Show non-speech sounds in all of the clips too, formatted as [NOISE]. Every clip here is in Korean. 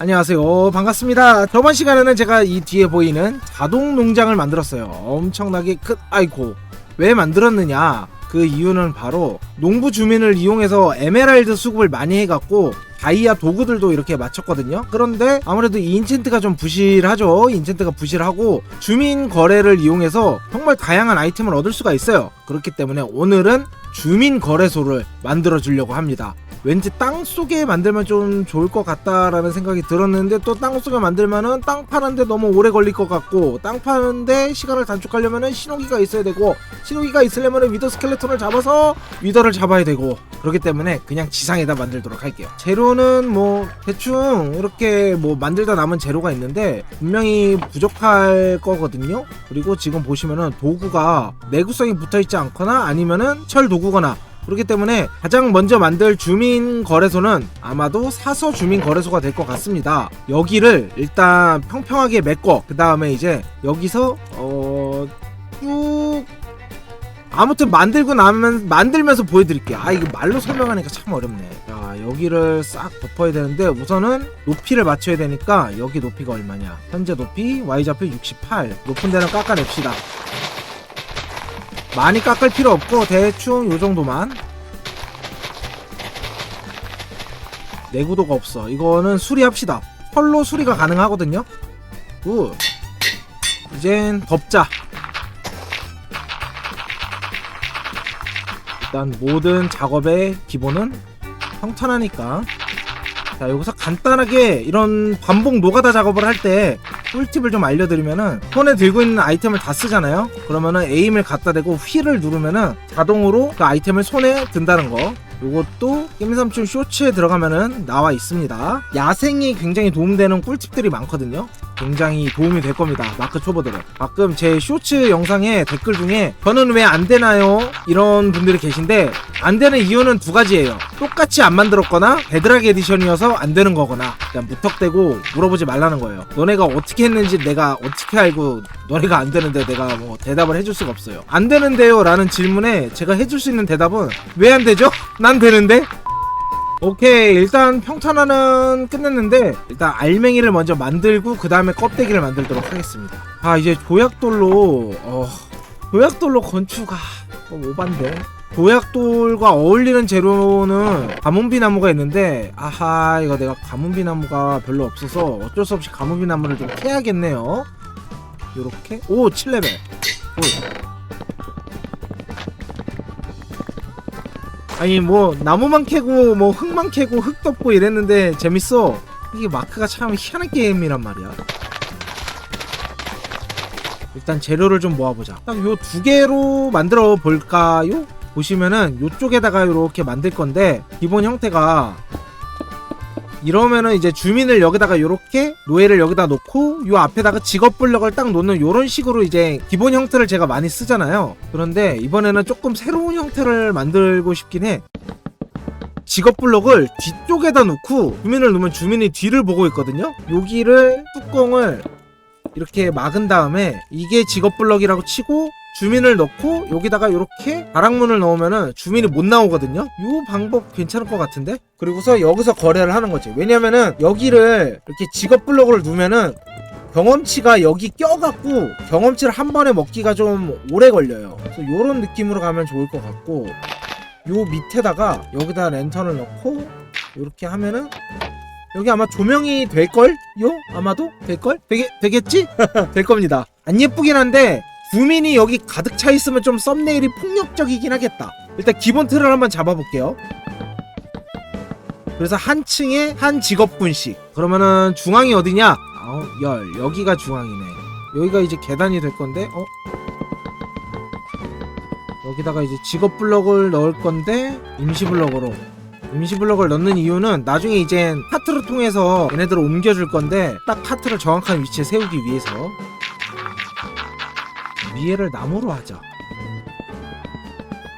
안녕하세요. 반갑습니다. 저번 시간에는 제가 이 뒤에 보이는 자동 농장을 만들었어요. 엄청나게 큰, 아이고. 왜 만들었느냐? 그 이유는 바로 농부 주민을 이용해서 에메랄드 수급을 많이 해갖고 다이아 도구들도 이렇게 맞췄거든요. 그런데 아무래도 이 인챈트가 좀 부실하죠. 인챈트가 부실하고 주민 거래를 이용해서 정말 다양한 아이템을 얻을 수가 있어요. 그렇기 때문에 오늘은 주민 거래소를 만들어 주려고 합니다. 왠지 땅 속에 만들면 좀 좋을 것 같다라는 생각이 들었는데 또 땅 속에 만들면은 땅 파는데 너무 오래 걸릴 것 같고 땅 파는데 시간을 단축하려면은 신호기가 있어야 되고 신호기가 있으려면은 위더 스켈레톤을 잡아서 위더를 잡아야 되고 그렇기 때문에 그냥 지상에다 만들도록 할게요. 재료는 뭐 대충 이렇게 뭐 만들다 남은 재료가 있는데 분명히 부족할 거거든요. 그리고 지금 보시면은 도구가 내구성이 붙어 있지 않거나 아니면은 철 도구거나 그렇기 때문에 가장 먼저 만들 주민 거래소는 아마도 사서 주민 거래소가 될 것 같습니다. 여기를 일단 평평하게 메꿔 그 다음에 이제 여기서 어쭉 아무튼 만들고 나면 만들면서 보여드릴게요. 아 이거 말로 설명하니까 참 어렵네. 자 여기를 싹 덮어야 되는데 우선은 높이를 맞춰야 되니까 여기 높이가 얼마냐? 현재 높이 y 좌표 68 높은 데는 깎아냅시다. 많이 깎을 필요 없고 대충 요 정도만. 내구도가 없어. 이거는 수리합시다. 펄로 수리가 가능하거든요. 굿 이젠 덮자. 일단 모든 작업의 기본은 평탄하니까. 자 여기서 간단하게 이런 반복 노가다 작업을 할 때 꿀팁을 좀 알려드리면은 손에 들고 있는 아이템을 다 쓰잖아요? 그러면은 에임을 갖다 대고 휠을 누르면은 자동으로 그 아이템을 손에 든다는 거 요것도 게임삼촌 쇼츠에 들어가면은 나와 있습니다. 야생이 굉장히 도움되는 꿀팁들이 많거든요. 굉장히 도움이 될 겁니다. 마크 초보들은. 가끔 제 쇼츠 영상에 댓글 중에 저는 왜 안 되나요? 이런 분들이 계신데 안 되는 이유는 두 가지예요. 똑같이 안 만들었거나 베드락 에디션이어서 안 되는 거거나 그냥 무턱대고 물어보지 말라는 거예요. 너네가 어떻게 했는지 내가 어떻게 알고 너네가 안 되는데 내가 뭐 대답을 해줄 수가 없어요. 안 되는데요? 라는 질문에 제가 해줄 수 있는 대답은 왜 안 되죠? 난 되는데? 오케이 일단 평탄화는 끝냈는데 일단 알맹이를 먼저 만들고 그 다음에 껍데기를 만들도록 하겠습니다. 아 이제 조약돌로 어 조약돌로 건축 아 좀 오반데 조약돌과 어울리는 재료는 가문비 나무가 있는데 아하 이거 내가 가문비 나무가 별로 없어서 어쩔 수 없이 가문비 나무를 좀 캐야겠네요. 요렇게? 오 7레벨. 오. 아니 뭐 나무만 캐고 뭐 흙만 캐고 흙 덮고 이랬는데 재밌어. 이게 마크가 참 희한한 게임이란 말이야. 일단 재료를 좀 모아보자. 딱 요 두 개로 만들어 볼까요? 보시면은 요쪽에다가 이렇게 만들 건데 기본 형태가 이러면은 이제 주민을 여기다가 요렇게 노예를 여기다 놓고 요 앞에다가 직업 블럭을 딱 놓는 요런 식으로 이제 기본 형태를 제가 많이 쓰잖아요. 그런데 이번에는 조금 새로운 형태를 만들고 싶긴 해. 직업 블럭을 뒤쪽에다 놓고 주민을 놓으면 주민이 뒤를 보고 있거든요. 여기를 뚜껑을 이렇게 막은 다음에 이게 직업 블럭이라고 치고 주민을 넣고 여기다가 이렇게 다락문을 넣으면은 주민이 못 나오거든요. 이 방법 괜찮을 것 같은데? 그리고서 여기서 거래를 하는 거지. 왜냐면은 여기를 이렇게 직업 블럭을 두면은 경험치가 여기 껴갖고 경험치를 한 번에 먹기가 좀 오래 걸려요. 그래서 이런 느낌으로 가면 좋을 것 같고 요 밑에다가 여기다 랜턴을 넣고 이렇게 하면은 여기 아마 조명이 될걸? 요? 아마도? 될걸? 되게, 되겠지? [LAUGHS] 될 겁니다. 안 예쁘긴 한데 주민이 여기 가득 차 있으면 좀 썸네일이 폭력적이긴 하겠다. 일단 기본 틀을 한번 잡아볼게요. 그래서 한 층에 한 직업분씩. 그러면은 중앙이 어디냐? 아홉, 열. 여기가 중앙이네. 여기가 이제 계단이 될 건데, 어? 여기다가 이제 직업 블럭을 넣을 건데, 임시 블럭으로. 임시 블럭을 넣는 이유는 나중에 이제 카트를 통해서 얘네들을 옮겨줄 건데, 딱 카트를 정확한 위치에 세우기 위해서. 위에를 나무로 하자.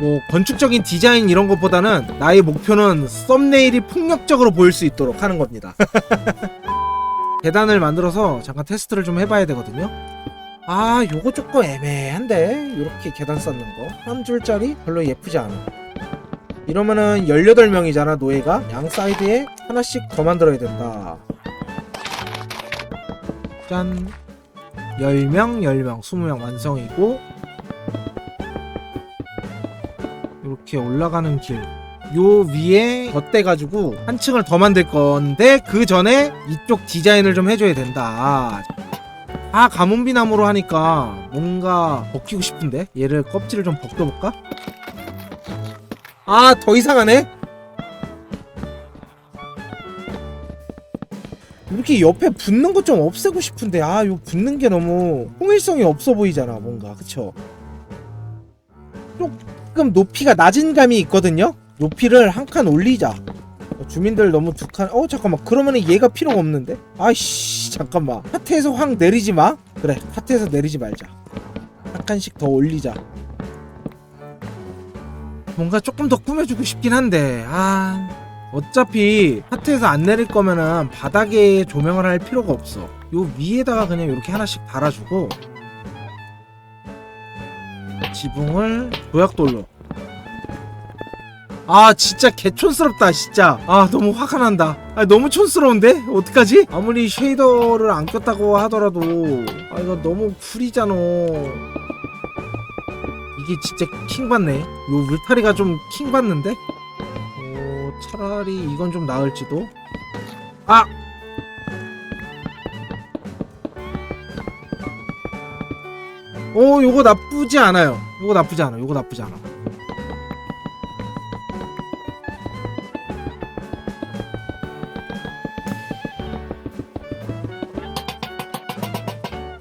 뭐 건축적인 디자인 이런 것보다는 나의 목표는 썸네일이 폭력적으로 보일 수 있도록 하는 겁니다. [LAUGHS] 계단을 만들어서 잠깐 테스트를 좀 해봐야 되거든요. 아, 요거 조금 애매한데 이렇게 계단 쌓는 거 한 줄짜리 별로 예쁘지 않아. 이러면은 18명이잖아 노예가 양 사이드에 하나씩 더 만들어야 된다. 짠 10명 10명 20명 완성이고 이렇게 올라가는 길. 요 위에 덧대가지고 한 층을 더 만들 건데 그 전에 이쪽 디자인을 좀 해줘야 된다. 아 가문비 나무로 하니까 뭔가 벗기고 싶은데? 얘를 껍질을 좀 벗겨볼까? 아 더 이상하네 이렇게 옆에 붙는 것 좀 없애고 싶은데 아 요 붙는 게 너무 통일성이 없어 보이잖아 뭔가. 그쵸? 조금 높이가 낮은 감이 있거든요? 높이를 한 칸 올리자. 주민들 너무 두 칸 어 잠깐만. 그러면은 얘가 필요가 없는데? 아이씨 잠깐만. 하트에서 확 내리지 마. 그래 하트에서 내리지 말자. 한 칸씩 더 올리자. 뭔가 조금 더 꾸며주고 싶긴 한데 아 어차피 하트에서 안 내릴 거면은 바닥에 조명을 할 필요가 없어. 요 위에다가 그냥 이렇게 하나씩 달아주고 지붕을 도약돌로. 아 진짜 개촌스럽다 진짜. 아 너무 화가 난다. 아 너무 촌스러운데? 어떡하지? 아무리 쉐이더를 안 꼈다고 하더라도. 아 이거 너무 쿨이잖아. 이게 진짜 킹받네. 요 울타리가 좀 킹받는데? 어 차라리 이건 좀 나을지도 아 오, 요거 나쁘지 않아요. 요거 나쁘지 않아. 요거 나쁘지 않아.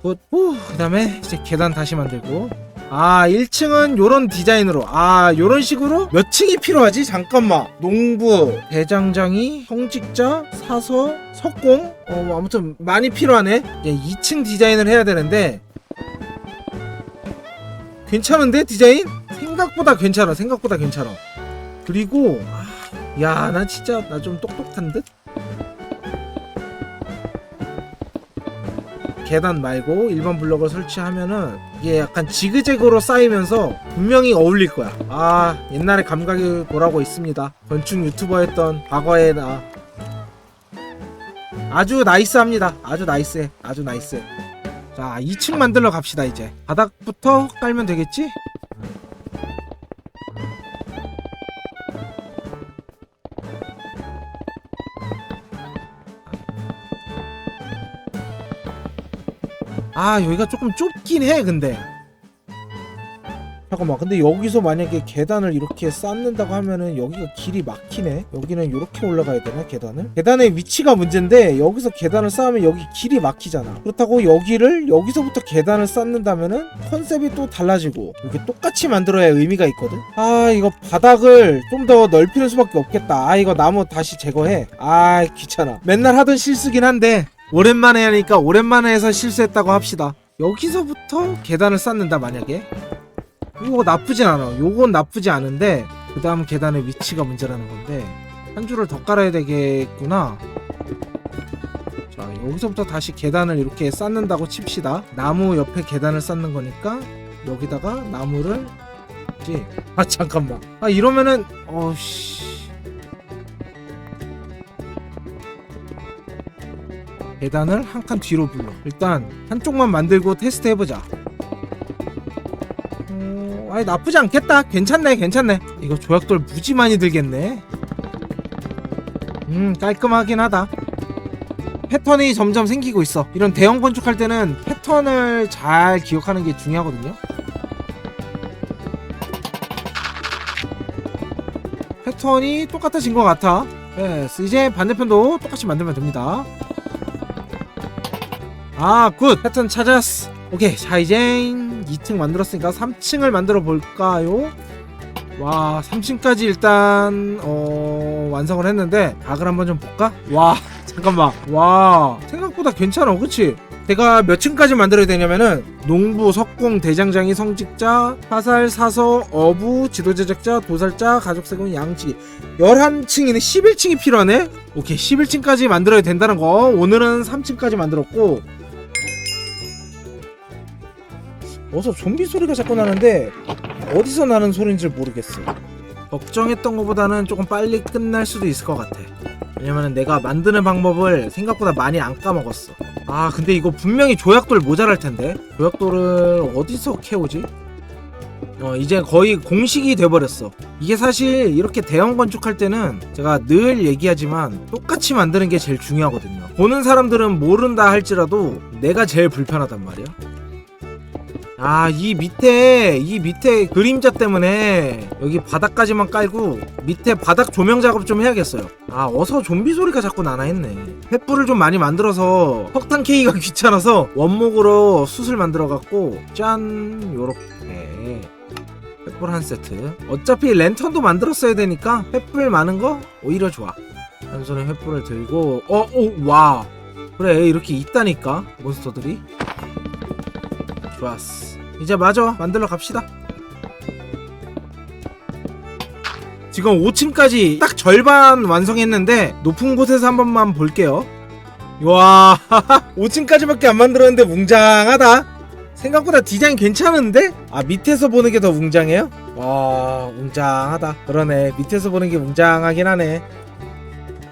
굿. 후, 그다음에 이제 계단 다시 만들고. 아, 1층은 요런 디자인으로. 아, 요런 식으로 몇 층이 필요하지? 잠깐만. 농부, 대장장이, 형직자, 사서, 석공. 어, 뭐 아무튼 많이 필요하네. 예, 2층 디자인을 해야 되는데 괜찮은데 디자인? 생각보다 괜찮아. 생각보다 괜찮아. 그리고 아, 야, 나 진짜 나 좀 똑똑한 듯. 계단 말고 일반 블럭을 설치하면은 이게 약간 지그재그로 쌓이면서 분명히 어울릴 거야. 아 옛날에 감각이 돌아오고 있습니다. 건축 유튜버 했던 과거의 나 아주 나이스합니다. 아주 나이스해. 아주 나이스해. 자 2층 만들러 갑시다 이제. 바닥부터 깔면 되겠지? 아 여기가 조금 좁긴 해 근데. 잠깐만 근데 여기서 만약에 계단을 이렇게 쌓는다고 하면은 여기가 길이 막히네. 여기는 이렇게 올라가야 되나 계단을? 계단의 위치가 문제인데 여기서 계단을 쌓으면 여기 길이 막히잖아. 그렇다고 여기를 여기서부터 계단을 쌓는다면은 컨셉이 또 달라지고 이렇게 똑같이 만들어야 의미가 있거든? 아 이거 바닥을 좀 더 넓히는 수밖에 없겠다. 아 이거 나무 다시 제거해. 아 귀찮아. 맨날 하던 실수긴 한데 오랜만에 하니까 오랜만에 해서 실수했다고 합시다 여기서부터 계단을 쌓는다 만약에 이거 나쁘진 않아. 요건 나쁘지 않은데 그 다음 계단의 위치가 문제라는 건데 한 줄을 더 깔아야 되겠구나. 자 여기서부터 다시 계단을 이렇게 쌓는다고 칩시다. 나무 옆에 계단을 쌓는 거니까 여기다가 나무를 지. 아 잠깐만. 아 이러면은 어씨. 계단을 한 칸 뒤로 불러. 일단 한쪽만 만들고 테스트 해보자. 어, 아니 나쁘지 않겠다. 괜찮네, 괜찮네. 이거 조약돌 무지 많이 들겠네. 음, 깔끔하긴 하다. 패턴이 점점 생기고 있어. 이런 대형 건축할 때는 패턴을 잘 기억하는 게 중요하거든요. 패턴이 똑같아진 것 같아. 네, 이제 반대편도 똑같이 만들면 됩니다. 아, 굿! 패턴 찾았어. 오케이, 자, 이제 2층 만들었으니까 3층을 만들어 볼까요? 와, 3층까지 일단, 어, 완성을 했는데, 각을 한번 좀 볼까? 와, [LAUGHS] 잠깐만. 와, 생각보다 괜찮아, 그치? 내가 몇 층까지 만들어야 되냐면은, 농부, 석공, 대장장이, 성직자, 화살, 사서, 어부, 지도제작자, 도살자, 가족세금, 양치. 11층이네, 11층이 필요하네? 오케이, 11층까지 만들어야 된다는 거. 오늘은 3층까지 만들었고, 어서 좀비 소리가 자꾸 나는데 어디서 나는 소리인지 모르겠어. 걱정했던 것보다는 조금 빨리 끝날 수도 있을 것 같아. 왜냐면 내가 만드는 방법을 생각보다 많이 안 까먹었어. 아 근데 이거 분명히 조약돌 모자랄 텐데 조약돌을 어디서 캐오지? 어 이제 거의 공식이 돼버렸어 이게 사실 이렇게 대형 건축할 때는 제가 늘 얘기하지만 똑같이 만드는 게 제일 중요하거든요 보는 사람들은 모른다 할지라도 내가 제일 불편하단 말이야 아 이 밑에 이 밑에 그림자 때문에 여기 바닥까지만 깔고 밑에 바닥 조명 작업 좀 해야겠어요. 아 어서 좀비 소리가 자꾸 나나 했네. 횃불을 좀 많이 만들어서 석탄 케이가 [LAUGHS] 귀찮아서 원목으로 숯을 만들어 갖고 짠 요렇게. 횃불 한 세트. 어차피 랜턴도 만들었어야 되니까 횃불 많은 거 오히려 좋아. 한 손에 횃불을 들고 어 오 와. 그래 이렇게 있다니까 몬스터들이. 좋았어 이제 마저 만들러 갑시다. 지금 5층까지 딱 절반 완성했는데 높은 곳에서 한 번만 볼게요. 와 [LAUGHS] 5층까지밖에 안 만들었는데 웅장하다. 생각보다 디자인 괜찮은데? 아 밑에서 보는 게 더 웅장해요? 와 웅장하다. 그러네. 밑에서 보는 게 웅장하긴 하네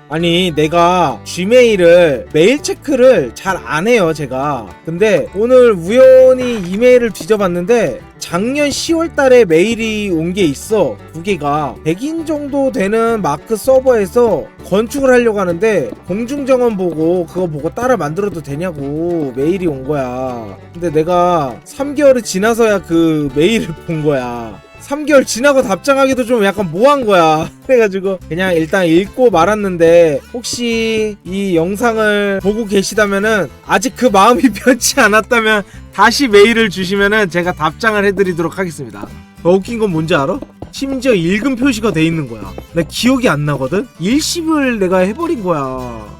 아니 내가 gmail을 메일 체크를 잘 안 해요 제가. 근데 오늘 우연히 이메일을 뒤져봤는데 작년 10월 달에 메일이 온 게 있어 두 개가. 100인 정도 되는 마크 서버에서 건축을 하려고 하는데 공중정원 보고 그거 보고 따라 만들어도 되냐고 메일이 온 거야. 근데 내가 3개월이 지나서야 그 메일을 본 거야 3개월 지나고 답장하기도 좀 약간 뭐한 거야. [LAUGHS] 그래가지고 그냥 일단 읽고 말았는데 혹시 이 영상을 보고 계시다면은 아직 그 마음이 [LAUGHS] 변치 않았다면 다시 메일을 주시면은 제가 답장을 해드리도록 하겠습니다. 더 웃긴 건 뭔지 알아? 심지어 읽음 표시가 돼 있는 거야. 나 기억이 안 나거든? 일십을 내가 해버린 거야.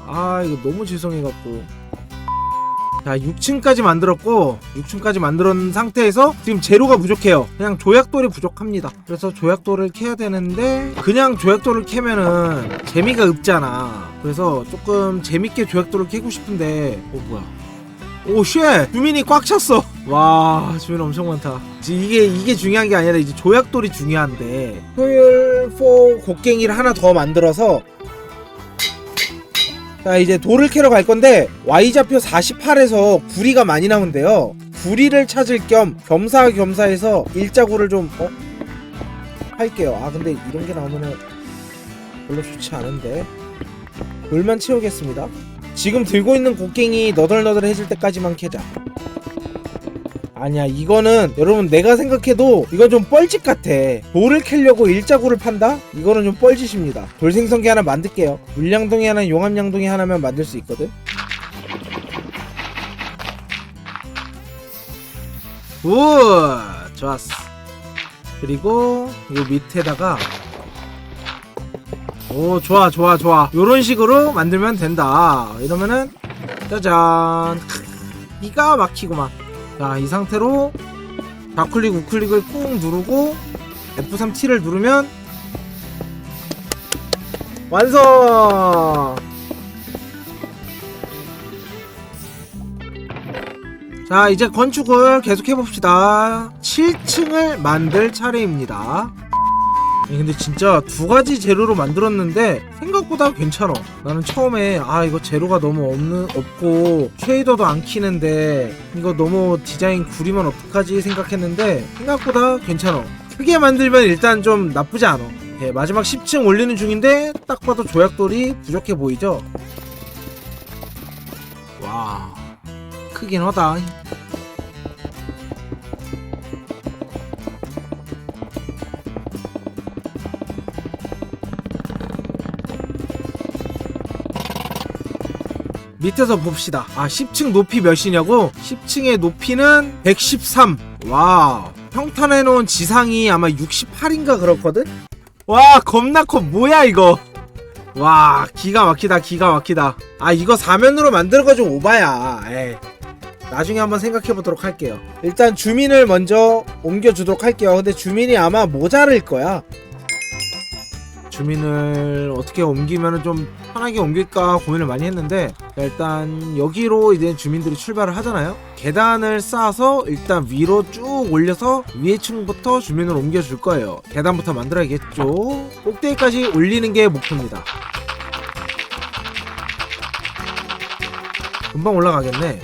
아 이거 너무 죄송해갖고. 자 6층까지 만들었고 6층까지 만들었는 상태에서 지금 재료가 부족해요. 그냥 조약돌이 부족합니다. 그래서 조약돌을 캐야 되는데 그냥 조약돌을 캐면은 재미가 없잖아. 그래서 조금 재밌게 조약돌을 캐고 싶은데 어 뭐야? 오쉣! 주민이 꽉 찼어. 와 주민 엄청 많다. 지- 이게 이게 중요한 게 아니라 이제 조약돌이 중요한데. 효율 4 곡괭이를 하나 더 만들어서 자 이제 돌을 캐러 갈 건데 Y좌표 48에서 구리가 많이 나온대요. 구리를 찾을 겸 겸사겸사해서 일자구를 좀 어? 할게요. 아 근데 이런 게 나오면은 별로 좋지 않은데. 돌만 채우겠습니다. 지금 들고 있는 곡괭이 너덜너덜해질 때까지만 캐자 아니야 이거는 여러분 내가 생각해도 이건 좀 뻘짓 같아. 돌을 캐려고 일자구를 판다? 이거는 좀 뻘짓입니다. 돌 생성기 하나 만들게요. 물량동이 하나 용암양동이 하나면 만들 수 있거든. 우와 좋았어. 그리고 요 밑에다가 오 좋아 좋아 좋아. 요런 식으로 만들면 된다. 이러면은 짜잔. 기가 막히구만 자, 이 상태로 좌클릭 우클릭을 꾹 누르고 F3T를 누르면 완성! 자, 이제 건축을 계속 해봅시다. 7층을 만들 차례입니다. 근데 진짜 두 가지 재료로 만들었는데 생각보다 괜찮아. 나는 처음에 아 이거 재료가 너무 없는 없고 쉐이더도 안 키는데 이거 너무 디자인 구리면 어떡하지 생각했는데 생각보다 괜찮아. 크게 만들면 일단 좀 나쁘지 않아. 예, 마지막 10층 올리는 중인데 딱 봐도 조약돌이 부족해 보이죠? 와 크긴 하다. 밑에서 봅시다. 아, 10층 높이 몇이냐고? 10층의 높이는 113. 와. 평탄해 놓은 지상이 아마 68인가 그렇거든? 와, 겁나 커. 뭐야, 이거. 와, 기가 막히다, 기가 막히다. 아, 이거 사면으로 만들어 가지고 오바야. 에이. 나중에 한번 생각해 보도록 할게요. 일단 주민을 먼저 옮겨주도록 할게요. 근데 주민이 아마 모자랄 거야. 주민을 어떻게 옮기면 좀 편하게 옮길까 고민을 많이 했는데 자, 일단 여기로 이제 주민들이 출발을 하잖아요. 계단을 쌓아서 일단 위로 쭉 올려서 위에 층부터 주민을 옮겨줄 거예요. 계단부터 만들어야겠죠. 꼭대기까지 올리는 게 목표입니다. 금방 올라가겠네.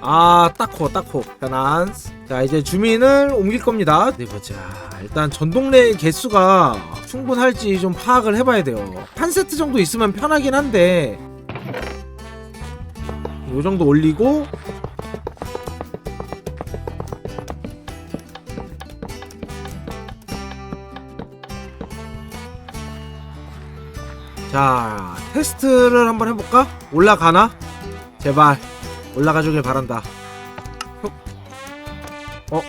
아 딱호 딱호. 편안 자 이제 주민을 옮길 겁니다. 네 보자. 일단 전동레 개수가 충분할지 좀 파악을 해봐야 돼요 한 세트 정도 있으면 편하긴 한데 요 정도 올리고 자 테스트를 한번 해볼까? 올라가나? 제발 올라가 주길 바란다 흑. 어?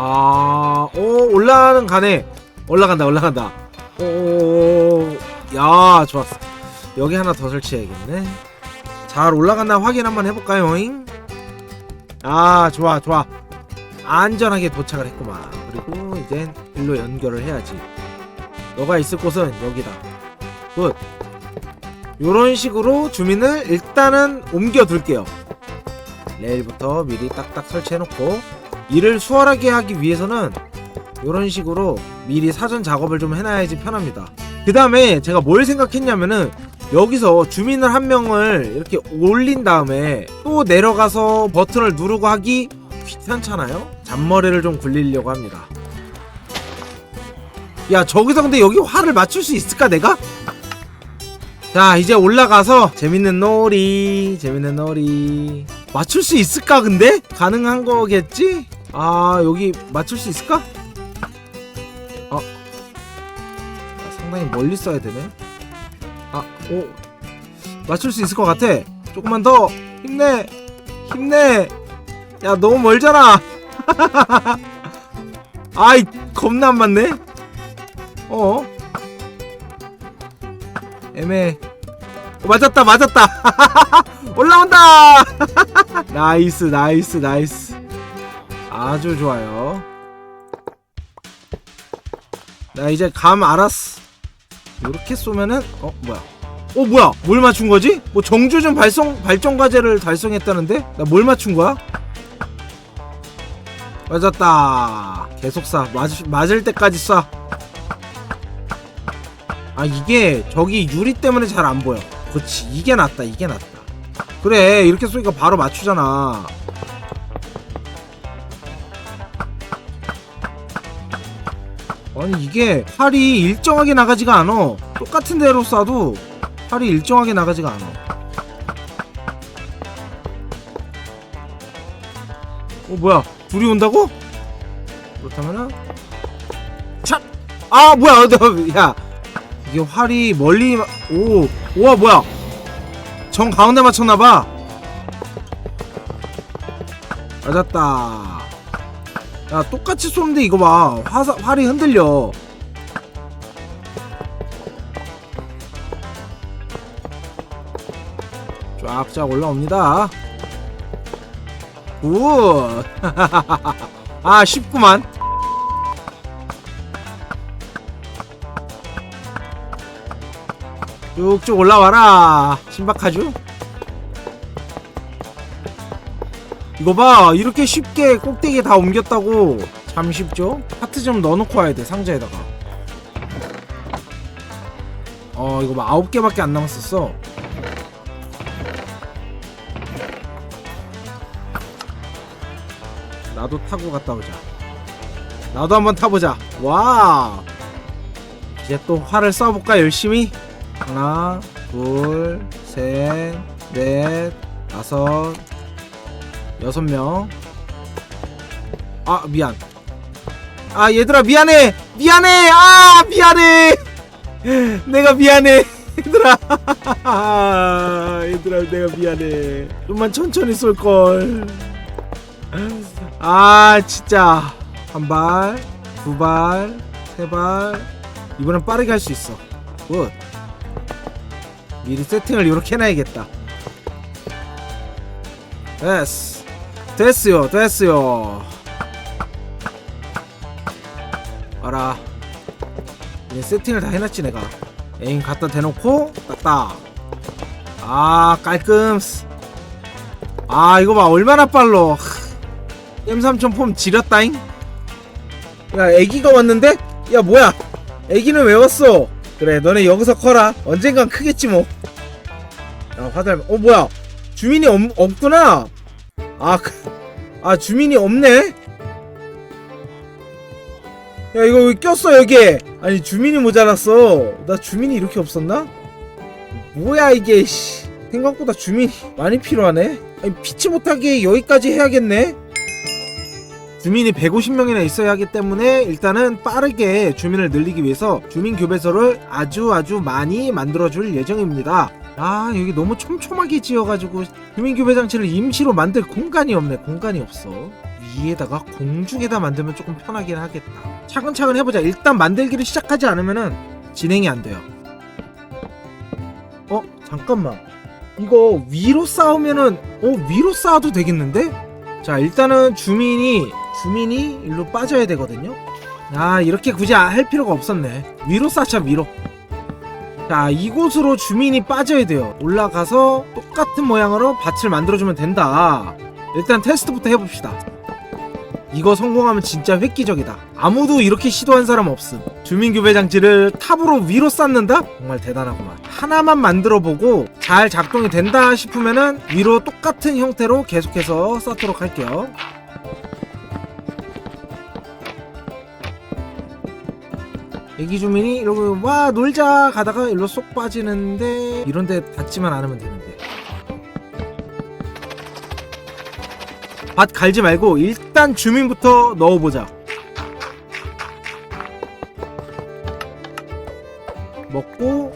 아, 오, 올라는 가네. 올라간다, 올라간다. 오, 야, 좋았어. 여기 하나 더 설치해야겠네. 잘 올라갔나 확인 한번 해볼까요, 잉? 아, 좋아, 좋아. 안전하게 도착을 했구만. 그리고 이젠 일로 연결을 해야지. 너가 있을 곳은 여기다. 굿. 요런 식으로 주민을 일단은 옮겨둘게요. 레일부터 미리 딱딱 설치해놓고 일을 수월하게 하기 위해서는 이런 식으로 미리 사전 작업을 좀 해놔야지 편합니다. 그 다음에 제가 뭘 생각했냐면은 여기서 주민을 한 명을 이렇게 올린 다음에 또 내려가서 버튼을 누르고 하기 귀찮잖아요? 잔머리를 좀 굴리려고 합니다. 야 저기서 근데 여기 화를 맞출 수 있을까 내가? 자 이제 올라가서 재밌는 놀이 재밌는 놀이 맞출 수 있을까 근데? 가능한 거겠지? 아 여기 맞출 수 있을까? 어 아, 상당히 멀리 써야 되네. 아오. 맞출 수 있을 것 같아. 조금만 더. 힘내. 힘내. 야 너무 멀잖아. [LAUGHS] 아이 겁나 안 맞네. 어? 애매해. 어, 맞았다 맞았다. [LAUGHS] 올라온다. [LAUGHS] 나이스 나이스 나이스 아주 좋아요. 나 이제 감 알았어. 이렇게 쏘면은 어 뭐야? 어 뭐야? 뭘 맞춘 거지? 뭐 정조준 발성 발전 과제를 달성했다는데? 나 뭘 맞춘 거야? 맞았다. 계속 쏴. 맞, 맞을 때까지 쏴. 아 이게 저기 유리 때문에 잘 안 보여. 그렇지. 이게 낫다. 이게 낫다. 그래. 이렇게 쏘니까 바로 맞추잖아 아니 이게 팔이 일정하게 나가지가 않아. 똑같은 대로 쏴도 팔이 일정하게 나가지가 않아. 어 뭐야? 둘이 온다고? 그렇다면은 찹! 아 뭐야? 너, [LAUGHS] 야 이게 활이 멀리 마- 오 우와 뭐야? 정 가운데 맞췄나봐. 맞았다 야 똑같이 쏘는데 이거 봐. 화사, 활이 흔들려. 쫙쫙 올라옵니다. 굿! [LAUGHS] 아 쉽구만. 쭉쭉 올라와라. 신박하죠? 이거 봐 이렇게 쉽게 꼭대기에 다 옮겼다고. 참 쉽죠? 하트 좀 넣어놓고 와야 돼 상자에다가. 어 이거 봐 아홉 개밖에 안 남았었어. 나도 타고 갔다 오자. 나도 한번 타보자. 와 이제 또 활을 쏴볼까 열심히? 하나 둘셋넷 다섯 여섯 명. 아 미안. 아 얘들아 미안해. 미안해. 아 미안해. [LAUGHS] 내가 미안해. 얘들아. 아, [LAUGHS] 얘들아 내가 미안해. 좀만 천천히 쏠 걸. 아 진짜 한 발, 두 발, 세 발. 이번엔 빠르게 할 수 있어. 굿. 미리 세팅을 이렇게 해놔야겠다. 됐어. 됐어요 됐어요. 알아 이제 세팅을 다 해놨지 내가. 에임 갖다 대놓고 딱딱 아 깔끔 아 이거 봐 얼마나 빨로 엠삼촌 폼 지렸다잉. 야 애기가 왔는데? 야 뭐야? 애기는 왜 왔어? 그래 너네 여기서 커라. 언젠간 크겠지 뭐. 야, 화살 어 뭐야? 주민이 없, 없구나 아, 그, 아 주민이 없네? 야 이거 왜 꼈어 여기에? 아니 주민이 모자랐어. 나 주민이 이렇게 없었나? 뭐야 이게 씨. 생각보다 주민이 많이 필요하네. 아니 피치 못하게 여기까지 해야겠네? 주민이 150명이나 있어야 하기 때문에 일단은 빠르게 주민을 늘리기 위해서 주민 교배소를 아주 아주 많이 만들어 줄 예정입니다. 아 여기 너무 촘촘하게 지어가지고 주민 교배 장치를 임시로 만들 공간이 없네. 공간이 없어. 위에다가 공중에다 만들면 조금 편하긴 하겠다. 차근차근 해보자. 일단 만들기를 시작하지 않으면은 진행이 안 돼요. 어 잠깐만. 이거 위로 쌓으면은 어 위로 쌓아도 되겠는데? 자 일단은 주민이 주민이 일로 빠져야 되거든요. 아 이렇게 굳이 할 필요가 없었네. 위로 쌓자 위로 자 이곳으로 주민이 빠져야 돼요. 올라가서 똑같은 모양으로 밭을 만들어주면 된다. 일단 테스트부터 해봅시다. 이거 성공하면 진짜 획기적이다. 아무도 이렇게 시도한 사람 없음. 주민교배 장치를 탑으로 위로 쌓는다? 정말 대단하구만. 하나만 만들어보고 잘 작동이 된다 싶으면은 위로 똑같은 형태로 계속해서 쌓도록 할게요 애기 주민이 이러고 와 놀자 가다가 일로 쏙 빠지는데 이런데 닿지만 않으면 되는데. 밭 갈지 말고 일단 주민부터 넣어보자. 먹고.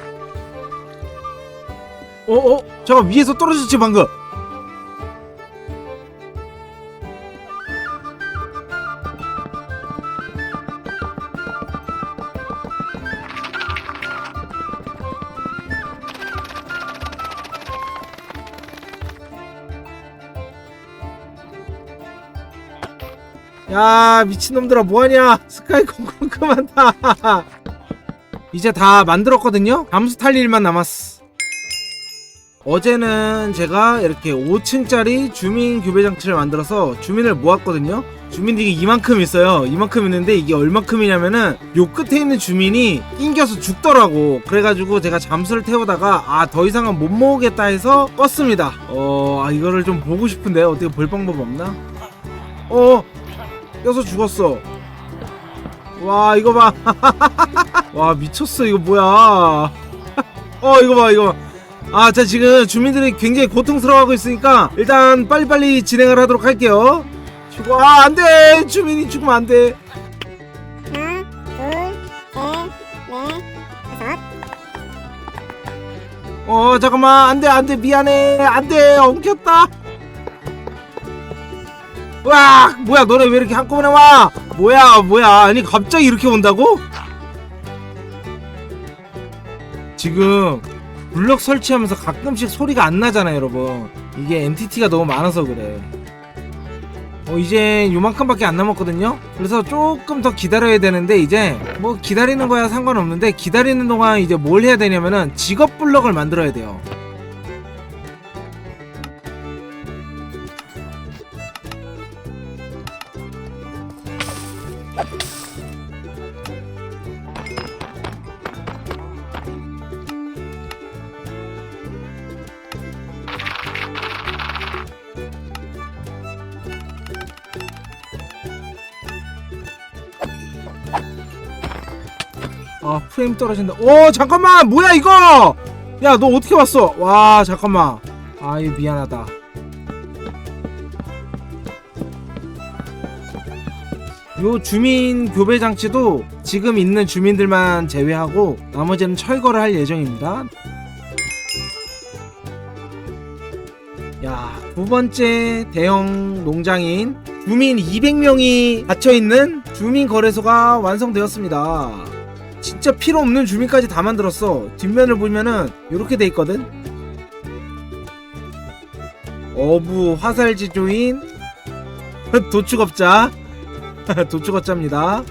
어어? 잠깐 위에서 떨어졌지 방금 야 미친놈들아 뭐하냐? 스카이 콩콩 그만 타 이제 다 만들었거든요? 잠수 탈 일만 남았어. 어제는 제가 이렇게 5층짜리 주민 교배 장치를 만들어서 주민을 모았거든요? 주민들이 이만큼 있어요. 이만큼 있는데 이게 얼마큼이냐면은 요 끝에 있는 주민이 낑겨서 죽더라고. 그래가지고 제가 잠수를 태우다가 아 더 이상은 못 모으겠다 해서 껐습니다. 어 아, 이거를 좀 보고 싶은데 어떻게 볼 방법 없나? 어 껴서 죽었어. 와 이거 봐. [LAUGHS] 와 미쳤어 이거 뭐야. [LAUGHS] 어 이거 봐 이거. 봐. 아, 자 지금 주민들이 굉장히 고통스러워하고 있으니까 일단 빨리빨리 진행을 하도록 할게요. 죽어. 아 안돼. 주민이 죽으면 안돼. 어 잠깐만 안돼 안돼 미안해 안돼 엉켰다. 와 뭐야 너네 왜 이렇게 한꺼번에 와? 뭐야 뭐야 아니 갑자기 이렇게 온다고? 지금 블럭 설치하면서 가끔씩 소리가 안 나잖아요 여러분 이게 엔티티가 너무 많아서 그래 어 이제 요만큼밖에 안 남았거든요 그래서 조금 더 기다려야 되는데 이제 뭐 기다리는 거야 상관없는데 기다리는 동안 이제 뭘 해야 되냐면은 직업 블럭을 만들어야 돼요 프레임 떨어진다. 오 잠깐만! 뭐야 이거! 야 너 어떻게 왔어? 와 잠깐만. 아유 미안하다. 요 주민 교배 장치도 지금 있는 주민들만 제외하고 나머지는 철거를 할 예정입니다. 야 두 번째 대형 농장인 주민 200명이 갇혀 있는 주민 거래소가 완성되었습니다 진짜 필요 없는 주민까지 다 만들었어. 뒷면을 보면은 이렇게 돼 있거든. 어부 화살지조인. [LAUGHS] 도축업자. [LAUGHS] 도축업자입니다.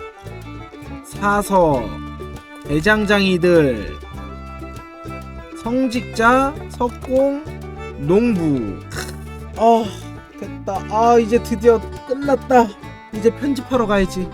사서 대장장이들. 성직자 석공 농부. 어 됐다. 아 이제 드디어 끝났다. 이제 편집하러 가야지